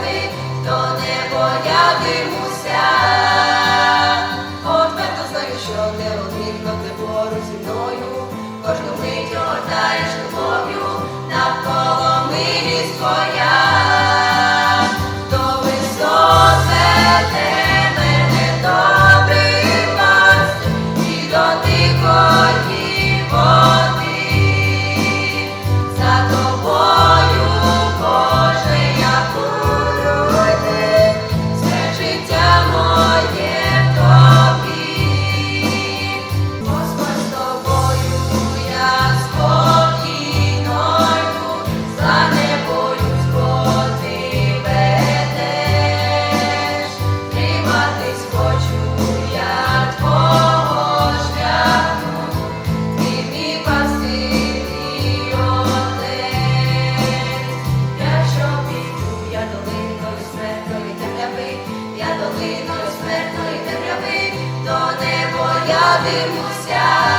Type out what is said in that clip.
виграти, не боятимуся. Отверто знаю, що не одникно зі мною. Кожну мить огортаєш любов'ю навколо милість твоя. Oh славимося.